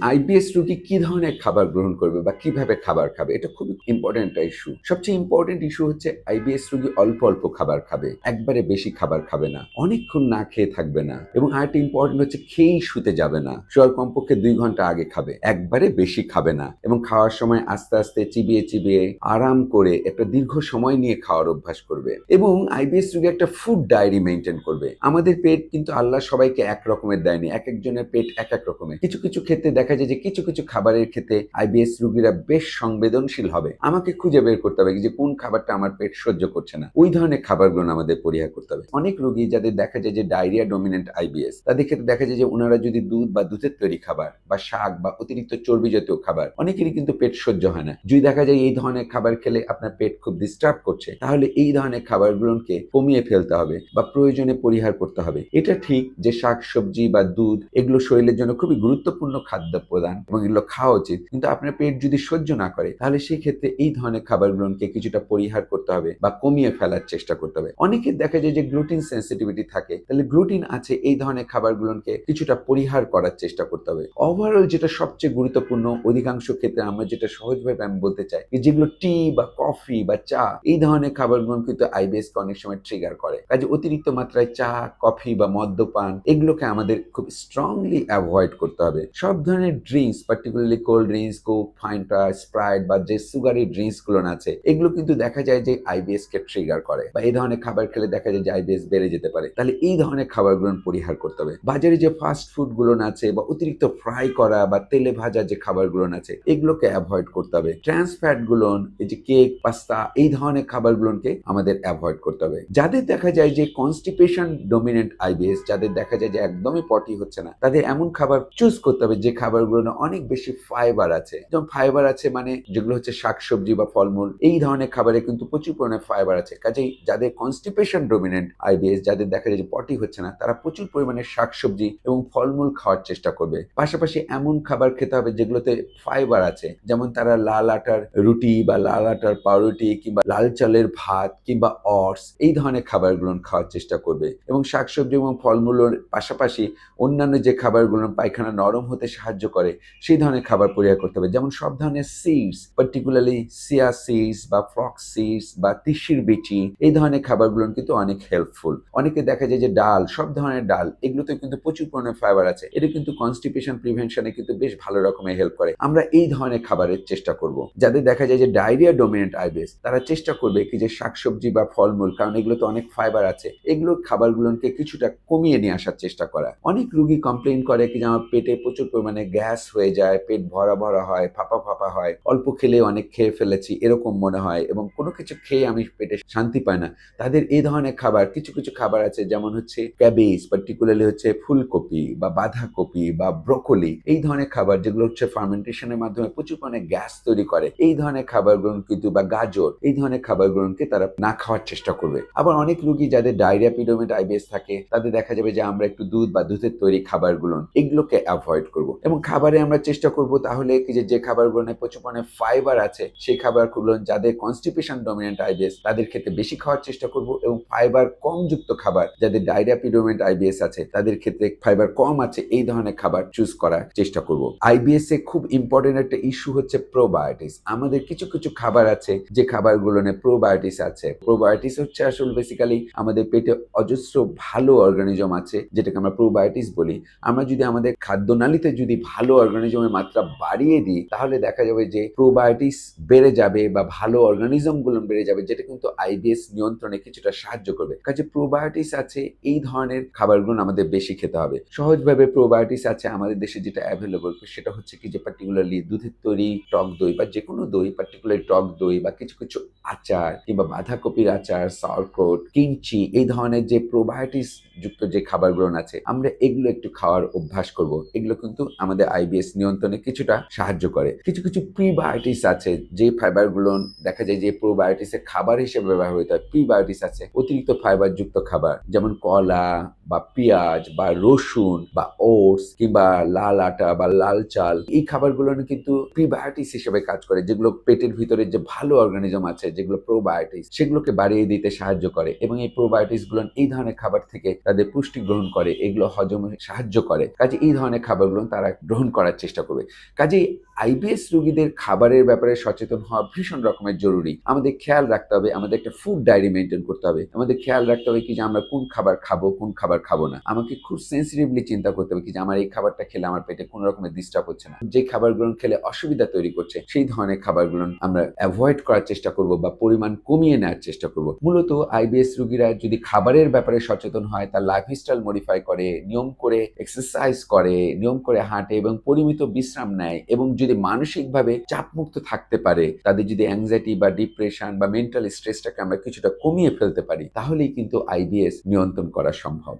IBS রোগী কি ধরনের খাবার গ্রহণ করবে বা কীভাবে খাবার খাবে? এটা খুবই ইম্পর্টেন্ট ইস্যু সবচেয়ে ইম্পর্টেন্ট ইস্যু হচ্ছে আইবিএস রোগী অল্প অল্প খাবার খাবে। একবারে বেশি খাবার খাবে না। অনেকক্ষণ না খেয়ে থাকবে না। এবং আরেকটা ইম্পর্টেন্ট হচ্ছে খেয়েই শুতে যাবে না। শোয়ার কমপক্ষে দুই ঘণ্টা আগে খাবে। একবারে বেশি খাবে না। এবং খাওয়ার সময় আস্তে আস্তে চিবিয়ে চিবিয়ে আরাম করে একটা দীর্ঘ সময় নিয়ে খাওয়ার অভ্যাস করবে। এবং আইবিএস রুগী একটা ফুড ডায়েরি মেনটেন করবে। আমাদের পেট কিন্তু আল্লাহ সবাইকে এক রকমের দেয়নি। এক একজনের পেট এক এক রকমের। কিছু কিছু ক্ষেত্রে দেখা যায় যে কিছু কিছু খাবারের ক্ষেত্রে আইবিএস রোগীরা বেশ সংবেদনশীল হবে। আমাকে খুঁজে বের করতে হবে যে কোন খাবারটা আমার পেট সহ্য করছে না। ওই ধরনের খাবারগুলো আমাদের পরিহার করতে হবে। অনেক রোগী যাদের দেখা যায় যে ডায়রিয়া ডোমিনেন্ট আইবিএস তাদের ক্ষেত্রে দেখা যায় যে ওনারা যদি দুধ বা দুধের তৈরি খাবার বা শাক বা অতিরিক্ত চর্বি জাতীয় খাবার, অনেকেরই কিন্তু পেট সহ্য হয় না। যদি দেখা যায় এই ধরনের খাবার খেলে আপনার পেট খুব ডিস্টার্ব করছে, তাহলে এই ধরনের খাবারগুলোকে কমিয়ে ফেলতে হবে বা প্রয়োজনে পরিহার করতে হবে। এটা ঠিক যে শাক, সবজি বা দুধ, এগুলো শরীরের জন্য খুবই গুরুত্বপূর্ণ খাদ্য। প্রদান এবং এগুলো খাওয়া উচিত। কিন্তু আপনার পেট যদি সহ্য না করে, তাহলে সেই ক্ষেত্রে এই ধরনের খাবারগুলোকে কিছুটা পরিহার করতে হবে বা কমিয়ে ফেলার চেষ্টা করতে হবে। অনেকের দেখা যায় যে গ্লুটিন সেন্সিটিভিটি থাকে, তাহলে গ্লুটিন আছে, এই ধরনের খাবারগুলোকে কিছুটা পরিহার করার চেষ্টা করতে হবে। ওভারঅল যেটা সবচেয়ে গুরুত্বপূর্ণ, অধিকাংশ ক্ষেত্রে আমরা যেটা সহজভাবে আমি বলতে চাই যেগুলো টি বা কফি বা চা, এই ধরনের খাবারগুলো কিন্তু আইবিএস অনেক সময় ট্রিগার করে। কাজে অতিরিক্ত মাত্রায় চা কফি বা মদ্যপান, এগুলোকে আমাদের খুব স্ট্রংলি অ্যাভয়েড করতে হবে। সব ধরনের drinks particularly cold drinks coke Fanta Sprite বা যে সুগারি ড্রিঙ্কসগুলো আছে, এগুলো কিন্তু দেখা যায় যে আইবিএস কে ট্রিগার করে বা এই ধরনের খাবার খেলে দেখা যায় যে আইবিএস বেড়ে যেতে পারে। তাহলে এই ধরনের খাবারগুলো পরিহার করতে হবে। বাজারে যে ফাস্ট ফুডগুলো আছে বা অতিরিক্ত ফ্রাই করা বা তেলে ভাজা যে খাবারগুলো আছে, এগুলোকে অ্যাভয়েড করতে হবে। ট্রান্স ফ্যাটগুলো, এই যে কেক পাস্তা এই ধরনের খাবারগুলোকে আমাদের অ্যাভয়েড করতে হবে। যাদের দেখা যায় যে কনস্টিপেশন ডোমিনেন্ট আইবিএস যাদের দেখা যায় যে একদমই পটি হচ্ছে না, তাদের এমন খাবার চুজ করতে হবে যে খাবারগুলো অনেক বেশি ফাইবার আছে। যেমন ফাইবার আছে মানে যেগুলো হচ্ছে শাকসবজি বা ফলমূল, এই ধরনের খাবারে কিন্তু প্রচুর পরিমাণে ফাইবার আছে। কাজেই যাদের কনস্টিপেশন ডোমিনেন্ট আইবিএস যাদের দেখা যায় যে পটি হচ্ছে না, তারা প্রচুর পরিমাণে শাকসবজি এবং ফলমূল খাওয়ার চেষ্টা করবে। পাশাপাশি এমন খাবার খেতে হবে যেগুলোতে ফাইবার আছে, যেমন তারা লাল আটার রুটি বা লাল আটার পাউরুটি কিংবা লাল চালের ভাত কিংবা অটস, এই ধরনের খাবারগুলো খাওয়ার চেষ্টা করবে। এবং শাকসবজি এবং ফলমূলের পাশাপাশি অন্যান্য যে খাবারগুলো, পায়খানা নরম হতে সাহায্য করে, সেই ধরনের খাবার পরিহার করতে হবে। যেমন সব ধরনের সিডস পার্টিকুলারলি সিয়া সিডস বা ফ্লক্স সিডস বা তিসির বিচি, এই ধরনের খাবারগুলো কিন্তু অনেক হেল্পফুল অনেকে দেখা যায় যে ডাল, সব ধরনের ডাল, এগুলোতে কিন্তু প্রচুর পরিমাণে ফাইবার আছে। এটা কিন্তু কনস্টিপেশন প্রিভেনশনে কিন্তু বেশ ভালো রকমের হেল্প করে। আমরা এই ধরনের খাবারের চেষ্টা করব। যাদের দেখা যায় যে ডায়রিয়া ডোমিনেন্ট আইবিএস তারা চেষ্টা করবে কি যে শাকসবজি বা ফলমূল, কারণ এগুলোতে অনেক ফাইবার আছে, এগুলো খাবারগুলোকে কিছুটা কমিয়ে নিয়ে আসার চেষ্টা করা। অনেক রুগী কমপ্লেন করে কি যে আমার পেটে প্রচুর পরিমাণে গ্যাস হয়ে যায়, পেট ভরা ভরা হয়, ফাঁপা ফাঁপা হয়। অল্প খেলে অনেক খেয়ে ফেলেছি, এরকম মনে হয় এবং কোনো কিছু খেয়ে আমি পেটে শান্তি পাই না। তাদের এই ধরনের খাবার, কিছু কিছু খাবার আছে যেমন হচ্ছে ক্যাবেজ পার্টিকুলারলি হচ্ছে ফুলকপি বা বাঁধাকপি বা ব্রোকলি। এই ধরনের খাবার যেগুলো হচ্ছে ফার্মেন্টেশনের মাধ্যমে প্রচুর পরিমাণে গ্যাস তৈরি করে। এই ধরনের খাবারগুলো কিন্তু বা গাজর, এই ধরনের খাবারগুলোকে তারা না খাওয়ার চেষ্টা করবে। আবার অনেক রুগী যাদের ডায়রিয়া পিডোমেট আইবিএস থাকে, তাদের দেখা যাবে যে আমরা একটু দুধ বা দুধের তৈরি খাবারগুলো, এগুলোকে অ্যাভয়েড করব এবং খাবারে আমরা চেষ্টা করব তাহলে কি যে যে খাবারগুলো প্রচুর পরিমাণে ফাইবার আছে, সেই খাবারগুলো যাদের কনস্টিপেশন ডোমিনেন্ট আইবিএস তাদের ক্ষেত্রে বেশি খাওয়ার চেষ্টা করব এবং ফাইবার কম যুক্ত খাবার, যাদের ডায়রিয়া পিডোমেন্ট আইবিএস আছে, তাদের ক্ষেত্রে ফাইবার কম আছে, এই ধরনের খাবার চুজ করার চেষ্টা করব। আইবিএস এ খুব ইম্পর্টেন্ট একটা ইস্যু হচ্ছে প্রোবায়োটিক্স আমাদের কিছু কিছু খাবার আছে, যে খাবারগুলো প্রোবায়োটিক্স আছে। প্রোবায়োটিক্স হচ্ছে আসলে বেসিক্যালি আমাদের পেটে অজস্র ভালো অর্গানিজম আছে, যেটাকে আমরা প্রোবায়োটিক্স বলি। আমরা যদি আমাদের খাদ্যনালীতে যদি ভালো অর্গানিজমের মাত্রা বাড়িয়ে দিই, তাহলে দেখা যাবে যে প্রোবায়োটিক্স বেড়ে যাবে বা ভালো অর্গানিজমগুলো বেড়ে যাবে, যেটা কিন্তু আইবিএস নিয়ন্ত্রণে কিছুটা সাহায্য করবে। কাজে প্রোবায়োটিক্স আছে, এই ধরনের খাবারগুলো আমাদের বেশি খেতে হবে। সহজভাবে প্রোবায়োটিক্স আছে আমাদের দেশে যেটা অ্যাভেলেবল সেটা হচ্ছে কি যে পার্টিকুলারলি দুধের তৈরি টক দই বা যে কোনো দই পার্টিকুলার টক দই বা কিছু কিছু আচার কিংবা বাঁধাকপির আচার সাউরক্রোট কিমচি এই ধরনের যে প্রোবায়োটিক্স যুক্ত যে খাবারগুলো আছে, আমরা এগুলো একটু খাওয়ার অভ্যাস করব। এগুলো কিন্তু আমাদের আইবিএস নিয়ন্ত্রণে কিছুটা সাহায্য করে। কিছু কিছু প্রিবায়োটিক্স আছে, যে ফাইবারগুলো দেখা যায় যে প্রোবায়োটিক্সের খাবার হিসেবে ব্যবহৃত হয় প্রিবায়োটিক্স আছে। অতিরিক্ত ফাইবার যুক্ত খাবার, যেমন কলা বা পেঁয়াজ বা রসুন বা ওটস কিংবা লাল আটা বা লাল চাল, এই খাবারগুলো কিন্তু প্রিবায়োটিক্স হিসেবে কাজ করে, যেগুলো পেটের ভিতরে যে ভালো অর্গানিজম আছে, যেগুলো প্রোবায়োটিক্স সেগুলোকে বাড়িয়ে দিতে সাহায্য করে এবং এই প্রোবায়োটিক্সগুলো এই ধরনের খাবার থেকে তাদের পুষ্টি গ্রহণ করে, এগুলো হজমে সাহায্য করে। কাজে এই ধরনের খাবারগুলো তারা গ্রহণ করার চেষ্টা করবে। কাজেই আইবিএস রোগীদের খাবারের ব্যাপারে সচেতন হওয়া ভীষণ রকমের জরুরি। আমাদের খেয়াল রাখতে হবে, আমাদের একটা ফুড ডায়েরি মেনটেন করতে হবে। আমাদের খেয়াল রাখতে হবে কি যে আমরা কোন খাবার খাব, কোন খাবার খাব না। আমাকে খুব সেন্সিটিভলি চিন্তা করতে হবে কি যে আমার এই খাবারটা খেলে আমার পেটে কোনো রকমের ডিস্টার্ব হচ্ছে না। যে খাবারগুলো খেলে অসুবিধা তৈরি করছে, সেই ধরনের খাবারগুলো আমরা অ্যাভয়েড করার চেষ্টা করব বা পরিমাণ কমিয়ে নেওয়ার চেষ্টা করব। মূলত আইবিএস রোগীরা যদি খাবারের ব্যাপারে সচেতন হয়, তার লাইফস্টাইল মডিফাই করে, নিয়ম করে এক্সারসাইজ করে, নিয়ম করে হাঁটে এবং পরিমিত বিশ্রাম নেয় এবং যদি মানসিকভাবে চাপমুক্ত থাকতে পারে, তাদের যদি অ্যাংজাইটি বা ডিপ্রেশন বা মেন্টাল স্ট্রেসটাকে আমরা কিছুটা কমিয়ে ফেলতে পারি, তাহলেই কিন্তু আইবিএস নিয়ন্ত্রণ করা সম্ভব।